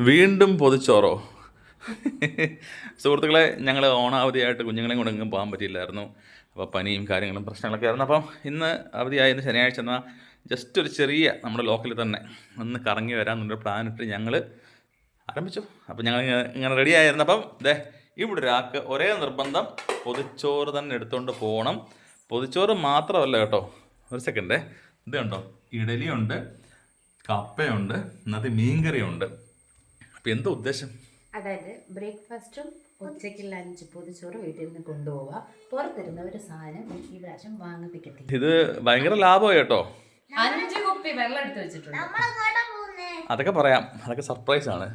വീണ്ടും പൊതിച്ചോറോ? സുഹൃത്തുക്കളെ ഞങ്ങൾ ഓണാവധിയായിട്ട് കുഞ്ഞുങ്ങളെയും കൊണ്ട് എങ്ങും പോകാൻ പറ്റിയില്ലായിരുന്നു. അപ്പോൾ പനിയും കാര്യങ്ങളും പ്രശ്നങ്ങളൊക്കെ ആയിരുന്നു. അപ്പം ഇന്ന് അവധിയായിരുന്നു ശനിയാഴ്ച എന്നാൽ ജസ്റ്റ് ഒരു ചെറിയ നമ്മുടെ ലോക്കലിൽ തന്നെ ഒന്ന് കറങ്ങി വരാമെന്നൊരു പ്ലാൻ ഇട്ട് ഞങ്ങൾ ആരംഭിച്ചു. അപ്പം ഞങ്ങൾ ഇങ്ങനെ- റെഡി ആയിരുന്നു. അപ്പം ദേ ഇവിടെ ഒരാൾക്ക് ഒരേ നിർബന്ധം പൊതിച്ചോറ് തന്നെ എടുത്തുകൊണ്ട് പോകണം പൊതിച്ചോറ് മാത്രമല്ല കേട്ടോ ഒരു സെക്കൻഡേ ഇത് കണ്ടോ? ഇഡലിയുണ്ട് കപ്പയുണ്ട് ഇന്നത്തെ മീൻകറിയുണ്ട്. എന്താ ഉദ്ദേശം? അതായത് ബ്രേക്ക്ഫാസ്റ്റും ഉച്ചയ്ക്ക് ലഞ്ച് പൊതിച്ചോറ് വീട്ടിൽ നിന്ന് കൊണ്ടുപോവുക. പുറത്തിരുന്ന ഒരു സാധനം ഈ പ്രാവശ്യം വാങ്ങിപ്പിക്കത്തില്ല. ഇത് ഭയങ്കര ലാഭമായി കേട്ടോ. അഞ്ച് കുപ്പി വെള്ളം എടുത്ത് വെച്ചിട്ടുണ്ട്. അതൊക്കെ പറയാം. അതൊക്കെ സർപ്രൈസ് ആണ്.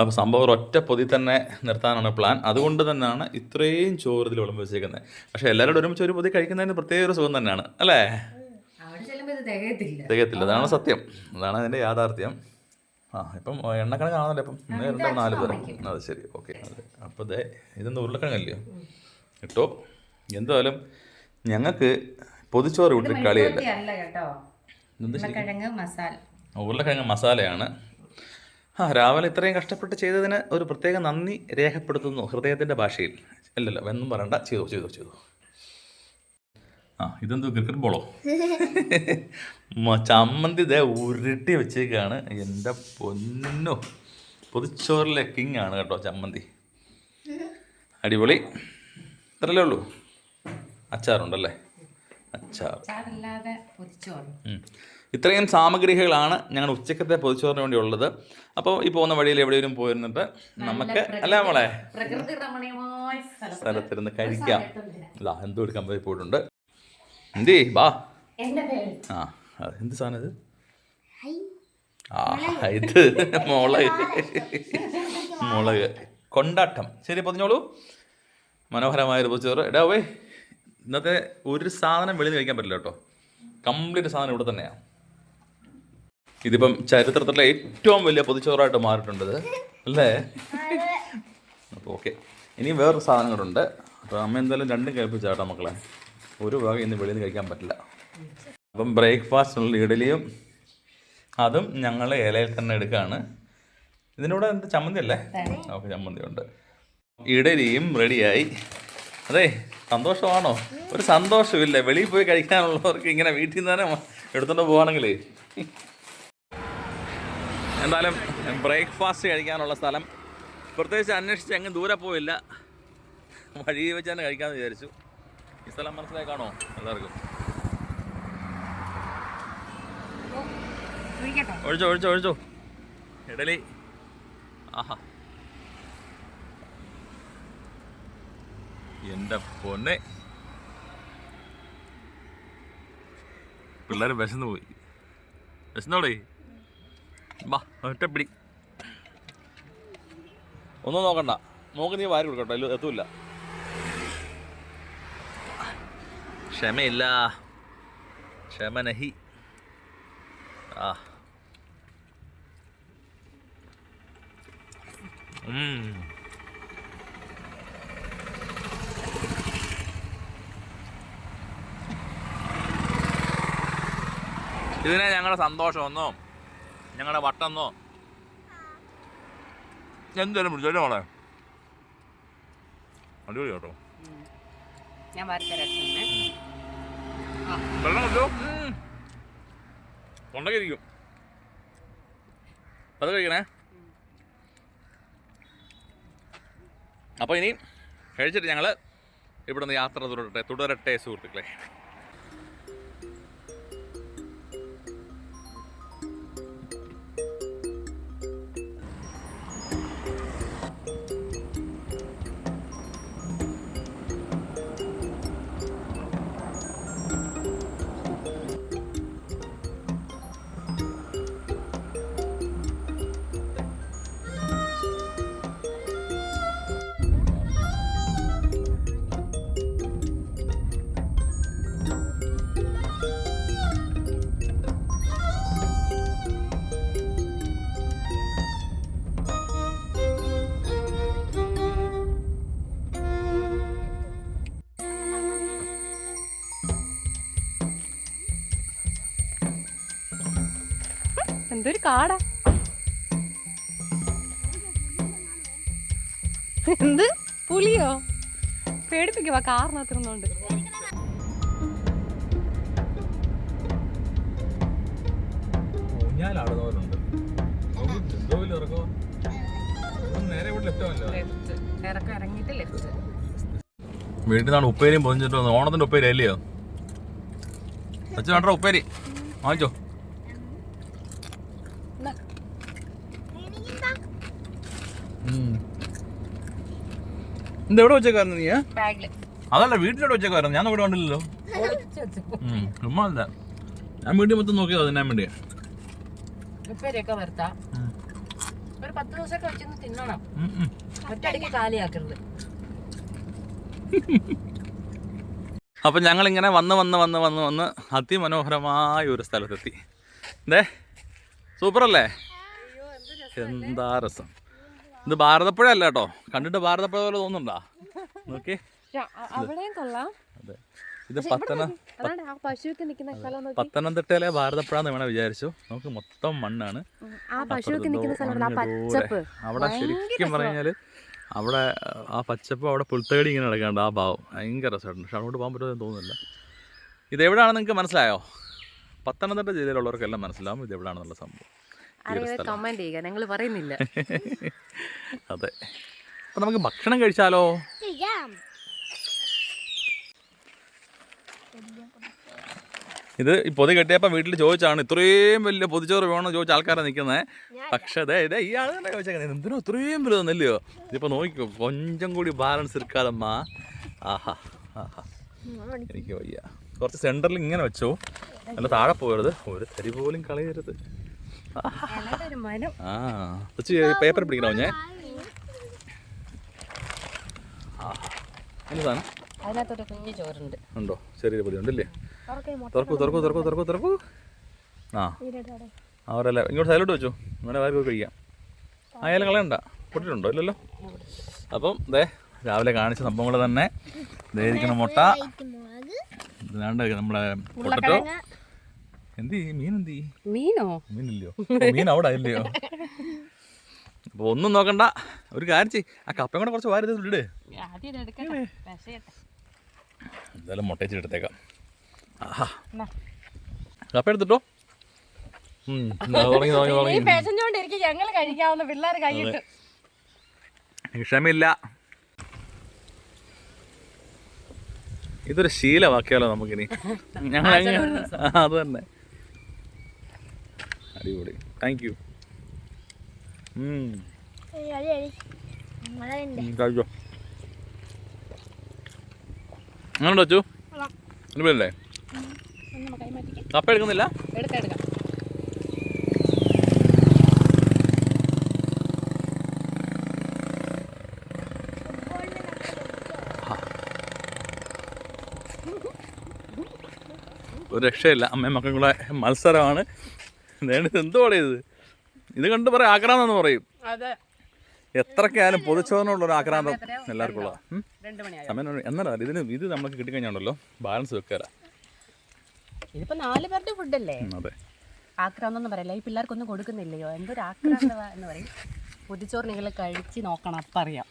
അപ്പോൾ സംഭവം ഒറ്റ പൊതി തന്നെ നിർത്താനാണ് പ്ലാൻ അതുകൊണ്ട് തന്നെയാണ് ഇത്രയും ചോറ് ഇതിൽ വിളമ്പ് വെച്ചേക്കുന്നത്. പക്ഷേ എല്ലാവരോടും ഒരുമിച്ച് ഒരു പൊതി കഴിക്കുന്നതിന് പ്രത്യേക ഒരു സുഖം തന്നെയാണ്. അല്ലേ? തികയത്തില്ല. അതാണ് സത്യം. അതാണ് അതിന്റെ യാഥാർത്ഥ്യം. ആ ഇപ്പം എണ്ണക്കണക്കാണല്ലോ ഇപ്പം രണ്ട് നാല് പേര് അത് ശരി ഓക്കെ. അതെ അപ്പോൾ ദേ ഇതൊന്നും ഉരുളക്കിഴങ്ങല്ലയോ കേട്ടോ എന്തായാലും ഞങ്ങൾക്ക് പൊതിച്ചോറ് വിട്ടിട്ട് കളിയല്ല. ഇതെന്ത് ഉരുളക്കിഴങ്ങ് മസാലയാണ്. ആ രാവിലെ ഇത്രയും കഷ്ടപ്പെട്ട് ചെയ്തതിന് ഒരു പ്രത്യേക നന്ദി രേഖപ്പെടുത്തുന്നു ഹൃദയത്തിന്റെ ഭാഷയിൽ. അല്ലല്ലോ എന്നും പറയണ്ട. ചെയ്തു ചെയ്തു ചെയ്തു. ആ ഇതെന്തോ ക്രിക്കറ്റ് ബോളോ ചമ്മന്തി ഇതേ ഉരുട്ടി വെച്ചേക്കാണ്. എന്റെ പൊന്നോ. പൊതിച്ചോറിലെ കിങ് ആണ് കേട്ടോ ചമ്മന്തി. അടിപൊളി. ഇത്രല്ലേ ഉള്ളൂ? അച്ചാറുണ്ടല്ലേ? അച്ചാർ. ഇത്രയും സാമഗ്രികളാണ് ഞങ്ങൾ ഉച്ചക്കത്തെ പൊതിച്ചോറിന് വേണ്ടി ഉള്ളത്. അപ്പോൾ ഈ പോകുന്ന വഴിയിൽ എവിടെയെങ്കിലും പോയിരുന്നിട്ട് നമുക്ക് അല്ല മോളെ? പ്രകൃതി രമണീയമായ സ്ഥലം സ്ഥലത്തിരുന്ന് കഴിക്കാം. എന്തോ എടുക്കാൻ പോയി പോയിട്ടുണ്ട്. എന്തേ ബാ. ആ എന്ത് സാധനം ഇത്? ആ ഇത് മുളക് മുളക് കൊണ്ടാട്ടം. ശരി പറഞ്ഞോളൂ മനോഹരമായ ഒരു ചോറ് എടാ വേ ഇന്നത്തെ ഒരു സാധനം വെളിയിൽ കഴിക്കാൻ പറ്റില്ല കേട്ടോ. കംപ്ലീറ്റ് സാധനം ഇവിടെ തന്നെയാണ് ഇതിപ്പം ചരിത്രത്തിലെ ഏറ്റവും വലിയ പൊതിച്ചോറായിട്ട് മാറിയിട്ടുണ്ട് അല്ലേ? അപ്പോൾ ഓക്കെ. ഇനി വേറൊരു സാധനങ്ങളുണ്ട് അപ്പോൾ അമ്മ എന്തായാലും രണ്ടും കേൾപ്പിച്ചാട്ടോ മക്കളെ. ഒരു വക ഇന്ന് വെളിയിൽ നിന്ന് കഴിക്കാൻ പറ്റില്ല. അപ്പം ബ്രേക്ക്ഫാസ്റ്റിനുള്ള ഇഡലിയും അതും ഞങ്ങൾ ഏലയിൽ തന്നെ എടുക്കുകയാണ് ഇതിനൂടെ എന്ത് ചമ്മന്തി അല്ലേ? ഓക്കെ ചമ്മന്തി ഉണ്ട് ഇഡലിയും റെഡിയായി. അതെ സന്തോഷമാണോ? ഒരു സന്തോഷമില്ല. വെളിയിൽ പോയി കഴിക്കാനുള്ളവർക്ക് ഇങ്ങനെ വീട്ടിൽ നിന്ന് തന്നെ എടുത്തോണ്ട് പോവാണെങ്കിലേ. എന്തായാലും ബ്രേക്ക്ഫാസ്റ്റ് കഴിക്കാനുള്ള സ്ഥലം. പ്രത്യേകിച്ച് അന്വേഷിച്ച് അങ്ങ് ദൂരെ പോയില്ല. വഴി വെച്ച് തന്നെ കഴിക്കാമെന്ന് വിചാരിച്ചു. ഈ സ്ഥലം മനസ്സിലായി കാണോ എല്ലാവർക്കും ഒഴിച്ചോ ഒഴിച്ചോ ഒഴിച്ചോ. ഇഡലി. ആഹാ. എന്റെ പൊന്നെ. പിള്ളേർ വിശന്ന് പോയി. വിശന്നോടേ? ബാ ഒറ്റപ്പിടി ഒന്നും നോക്കണ്ട. നോക്ക് നീ വാരി കൊടുക്കട്ടോ അതിൽ ക്ഷമയില്ല. ക്ഷമ നഹി ആ. ഇതിനെ ഞങ്ങളുടെ സന്തോഷമെന്നോ ഞങ്ങളുടെ വട്ടെന്നോ എന്തായാലും വിളിച്ചോളൂ മോളെ? അടിപൊളി കേട്ടോ ഞാൻ വെള്ളം കിട്ടോ അത് കഴിക്കണേ. അപ്പോൾ ഇനി കഴിച്ചിട്ട് ഞങ്ങൾ ഇവിടുന്ന് യാത്ര തുടരട്ടെ തുടരട്ടെ സുഹൃത്തുക്കളെ. എന്തൊരു കാടാ? എന്ത്? പുലിയോ പേടിപ്പിക്കുവാ കാറിനകത്തിരുന്നോണ്ട്. വീട്ടിൽ നിന്നാണ് ഉപ്പേരിയും പൊതിഞ്ഞിട്ട് ഓണത്തിന്റെ ഉപ്പേരി അല്ലയോ അച്ഛൻ വേണ്ട ഉപ്പേരി. വാങ്ങിച്ചോ. ഇത് എവിടെ വെച്ചേക്കായിരുന്നു നീ അതല്ല വീട്ടിലോട്ട് വെച്ചേക്കായിരുന്നു. ഞാൻ ഇവിടെ കണ്ടില്ലല്ലോ. ചുമ്മാ അല്ല. ഞാൻ വീട്ടിൽ മൊത്തം നോക്കിയത് അതിനാൻ വേണ്ടി ഉപ്പേരിയൊക്കെ വരുത്താം ഒരു പത്ത് ദിവസമൊക്കെ വെച്ചിരുന്ന് തിന്നണം. ഉം, ഉം. ഒറ്റയടിക്ക് കാലിയാക്കരുത്. അപ്പം ഞങ്ങളിങ്ങനെ വന്ന് വന്ന് വന്ന് വന്ന് വന്ന് അതിമനോഹരമായ ഒരു സ്ഥലത്തെത്തി. എന്തേ സൂപ്പറല്ലേ എന്താ രസം. ഇത് ഭാരതപ്പുഴ അല്ല കേട്ടോ കണ്ടിട്ട് ഭാരതപ്പുഴ പോലെ തോന്നുന്നുണ്ടാ? നോക്കി. അവിടെയും കൊള്ളാം. അതെ. ഇത് പത്തന പത്തനംതിട്ടയിലെ ഭാരതപ്പുഴ എന്ന് വേണം വിചാരിച്ചു. നമുക്ക് മൊത്തം മണ്ണാണ്. അവിടെ ശരിക്കും പറഞ്ഞാൽ അവിടെ ആ പച്ചപ്പ് അവിടെ പുൽത്തകടി ഇങ്ങനെ നടക്കാണ്ട് ആ ഭാവം. ഭയങ്കര രസമായിട്ടുണ്ട്. പക്ഷെ അങ്ങോട്ട് പോകാൻ പറ്റുമെന്ന് തോന്നുന്നില്ല. ഇതെവിടെയാണെന്ന് നിങ്ങൾക്ക് മനസ്സിലായോ? പത്തനംതിട്ട ജില്ലയിലുള്ളവർക്കെല്ലാം മനസ്സിലാവും ഇത് എവിടെയാണെന്നുള്ള സംഭവം. കമന്റ് ചെയ്യുക. ഞങ്ങൾ പറയുന്നില്ല. അതെ. അപ്പൊ നമുക്ക് ഭക്ഷണം കഴിച്ചാലോ? ഇത്. ഈ പൊതി കെട്ടിയപ്പോൾ വീട്ടിൽ ചോദിച്ചാണ് ഇത്രയും വലിയ പൊതിച്ചോറ് വേണോ ചോദിച്ച ആൾക്കാരെ നിൽക്കുന്നത് പക്ഷെ അതെ ഇതേ ഈ ആൾ തന്നെ ചോദിച്ചേക്കുന്നത് എന്തിനോ ഇത്രയും വലുതെന്നല്ലയോ? ഇതിപ്പോൾ നോക്കിക്കോ കൊഞ്ചം കൂടി ബാലൻസ് എടുക്കാതമ്മ ആഹാ ആഹാ. എനിക്ക് വയ്യ. കുറച്ച് സെന്ററിൽ ഇങ്ങനെ വെച്ചോ. അല്ല താഴെ പോകരുത് ഒരു തരി പോലും കളയരുത്. ആ കൊച്ചു പേപ്പർ പിടിക്കണോ ഞാൻ എന്താണ് അതിനകത്തൊരു കുഞ്ഞു ചോറുണ്ട്. ഉണ്ടോ? ചെറിയൊരു പൊതി ഉണ്ടല്ലേ തുറക്കൂ തുറക്കൂ തുറക്കൂ തുറക്കൂ തുറക്കൂ ആ. അവരല്ല ഇങ്ങോട്ട് സൈലോട്ട് വെച്ചു. അങ്ങനെ വേറെ പോയി കഴിക്കാം. ആയാലും കളയണ്ട. പൊട്ടിട്ടുണ്ടോ? ഇല്ലല്ലോ. അപ്പം ദേ രാവിലെ കാണിച്ച സംഭവങ്ങൾ തന്നെ. ദേ ഇരിക്കുന്ന മുട്ട. ഇതാണ്ട് നമ്മുടെ പൊട്ടറ്റോ എന്തി മീൻ എന്തി മീനോ? മീനില്ലയോ? മീൻ അവിടെ ഇല്ലയോ അപ്പോൾ ഒന്നും നോക്കണ്ട. ഒരു കാര്യം ചെയ് ആ കപ്പയും കൂടെ കുറച്ച് വാരി ഇട്. എന്തായാലും മുട്ടയിച്ചിട്ട് എടുത്തേക്കാം. ആഹാ. കപ്പ എടുത്തിട്ടോ? ക്ഷമയില്ല. ഇതൊരു ശീലമാക്കിയാലോ നമുക്കിനി? ഞങ്ങൾ അത് തന്നെ. അടിപൊളി. താങ്ക് യു കഴിച്ചോ. അങ്ങനെ വെച്ചു അല്ലേ കപ്പ എടുക്കുന്നില്ല? എടുക്കാം എടുക്കാം. ഒരു രക്ഷയില്ല. അമ്മയും മക്കളും കൂടെ മത്സരമാണ്. എന്തുവാടേ ഇത്? ഇത് കണ്ട് പറയാം ആക്രാന്തെന്ന് പറയും. അതെ. എത്രക്കായാലും പൊതുച്ചോറിനുള്ള ഒരു ആക്രാന്തം എല്ലാവർക്കും ഉള്ള സമയം എന്നാലും ഇതിന് ഇത് നമുക്ക് കിട്ടിക്കഴിഞ്ഞാണല്ലോ ബാലൻസ് വെക്കാറാ. ഇതിപ്പോ നാല് പേരുടെ ഫുഡല്ലേ? അതെ. ആക്രാന്തൊന്നും പറയല്ല? ഈ പിള്ളേർക്കൊന്നും കൊടുക്കുന്നില്ലയോ? എന്തൊരു ആക്രാന്തവ എന്ന് പറയും. പൊതിച്ചോറ് നിങ്ങൾ കഴിച്ച് നോക്കണം അപ്പം അറിയാം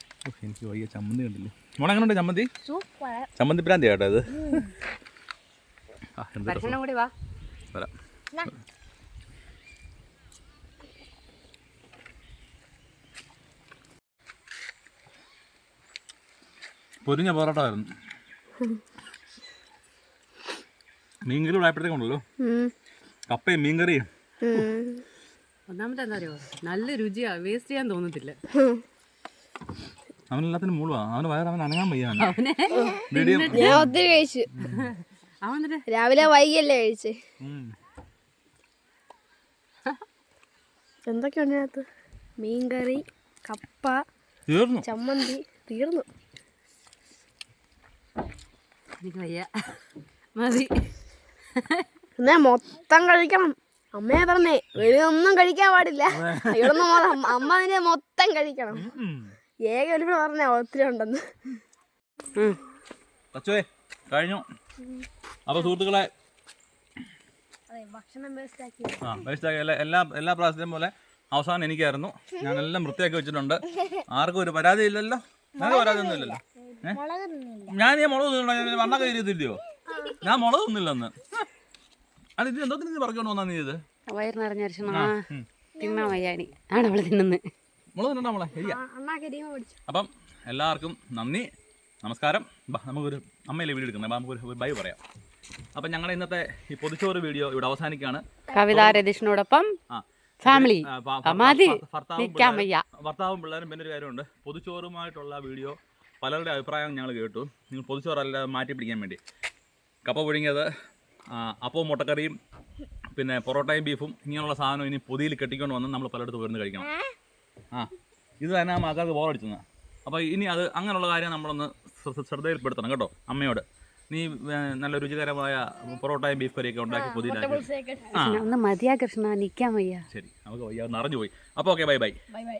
എനിക്ക് വയ്യ ചമ്മന്തി കണ്ടില്ലേ? മോളെ എങ്ങനെയുണ്ട് ചമ്മന്തി? സൂപ്പർ. ചമ്മന്തി ഭ്രാന്തി കേട്ടോ ഇത് ഭക്ഷണം കൂടി വാ. വരാം. പൊരിഞ്ഞ പൊറോട്ട ആയിരുന്നു മീൻകറി ഇവിടെ ആയപ്പോഴത്തേക്കുണ്ടല്ലോ കപ്പയും മീൻകറിയും. ഒന്നാമത്തെ എന്താ അറിയോ? നല്ല രുചിയാ വേസ്റ്റ് ചെയ്യാൻ തോന്നത്തില്ല. അവനെല്ലാത്തിനും മുഴുവാ അവന് വയറ് അവൻ അനങ്ങാൻ വയ്യ അവനെ. മീഡിയം ഞാൻ ഒത്തിരി കഴിച്ചു. അവൻ രാവിലെ വൈകിയല്ലേ കഴിച്ച്. എന്തൊക്കെയുണ്ട് അതിനകത്ത് മീൻകറി കപ്പ തീർന്നു. ചമ്മന്തി തീർന്നു. എനിക്ക് വയ്യ മതി. എന്നാ മൊത്തം കഴിക്കണം. അമ്മയെ പറഞ്ഞേ വെളിയൊന്നും കഴിക്കാൻ പാടില്ല. ഇവിടുന്ന് അമ്മ- അതിനെ മൊത്തം കഴിക്കണം. ഏക ഒരു പറഞ്ഞ ഒത്തിരി ഉണ്ടെന്ന്. കഴിഞ്ഞു. അപ്പൊ സുഹൃത്തുക്കളെ ഭക്ഷണം വേസ്റ്റ് ആക്കി. ആ വേസ്റ്റ് എല്ലാ എല്ലാ എല്ലാ പ്രാവശ്യത്തെയും പോലെ അവസാനം എനിക്കായിരുന്നു. ഞാൻ എല്ലാം വൃത്തിയാക്കി വെച്ചിട്ടുണ്ട്. ആർക്കും ഒരു പരാതി ഇല്ലല്ലോ പരാതി ഒന്നും ഏ? ഞാൻ ഈ മുളക് തിന്നണ വണ്ണൊക്കെ ഇരുത്തില്ലയോ ഞാൻ മുളക് തിന്നില്ല അന്ന് അത് ഇത് എന്തോ തിന്നു പറഞ്ഞോണ്ട് വന്നാ നീ ഇത് വയറ് നിറഞ്ഞ അരിശണ തിന്നാ വയ്യാനി ആണ് അവൾ തിന്നുന്നത് മുളക് തിന്നണ്ട നമ്മളെ അപ്പം എല്ലാവർക്കും നന്ദി നമസ്കാരം ബാ നമുക്കൊരു അമ്മയിലെ വീഡിയോ എടുക്കുന്നത് ബാ നമുക്കൊരു ഒരു ബൈ പറയാം അപ്പം ഞങ്ങളുടെ ഇന്നത്തെ ഈ പൊതിച്ചോറ് വീഡിയോ ഇവിടെ അവസാനിക്കുകയാണ് കവിത രതീഷിനോടൊപ്പം ആ ഫാമിലി ഭർത്താവും പിള്ളേരും പിന്നെ ഒരു കാര്യമുണ്ട് പൊതിച്ചോറുമായിട്ടുള്ള വീഡിയോ പലരുടെ അഭിപ്രായം ഞങ്ങൾ കേട്ടു. നിങ്ങൾ പൊതിച്ചോറല്ല മാറ്റി പിടിക്കാൻ വേണ്ടി. കപ്പ പുഴുങ്ങിയത് അപ്പവും മുട്ടക്കറിയും പിന്നെ പൊറോട്ടയും ബീഫും ഇങ്ങനെയുള്ള സാധനം ഇനി പൊതിയിൽ കെട്ടിക്കൊണ്ട് വന്ന് നമ്മൾ പലയിടത്ത് പോയിരുന്ന് കഴിക്കണം. ആ ഇത് തന്നെ ആ മകൾക്ക് ബോറടിച്ചെന്ന് അപ്പോൾ ഇനി അത് അങ്ങനെയുള്ള കാര്യം നമ്മളൊന്ന് ശ്ര- ശ്രദ്ധയിൽപ്പെടുത്തണം കേട്ടോ അമ്മയോട്. നീ നല്ല രുചികരമായ പൊറോട്ടയും ബീഫ് കറിയൊക്കെ ഉണ്ടാക്കി പൊതിയിലാക്കി. ഒന്ന് മതിയാ കൃഷ്ണ നിൽക്കാൻ വയ്യ. ശരി നമുക്ക് വയ്യ നിറഞ്ഞു പോയി അപ്പോൾ okay bye bye bye bye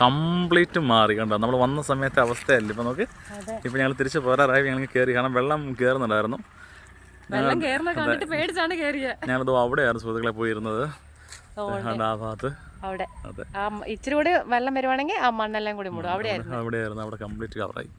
complete മാറി കണ്ടോ? നമ്മൾ വന്ന സമയത്തെ അവസ്ഥയല്ല? ഇപ്പൊ നോക്ക്. ഇപ്പൊ ഞങ്ങൾ തിരിച്ച് പോരാറായി ഞങ്ങൾ കയറി കാരണം വെള്ളം കയറുന്നുണ്ടായിരുന്നു ഞാനത് അവിടെയായിരുന്നു സുഹൃത്തുക്കളെ പോയിരുന്നത്. ആ ഭാഗത്ത്. അവിടെ. ഇച്ചിരി കൂടി വെള്ളം വരുവാണെങ്കിൽ ആ മണ്ണെല്ലാം കൂടി മൂടും. അവിടെ അവിടെ കംപ്ലീറ്റ് കവറായി.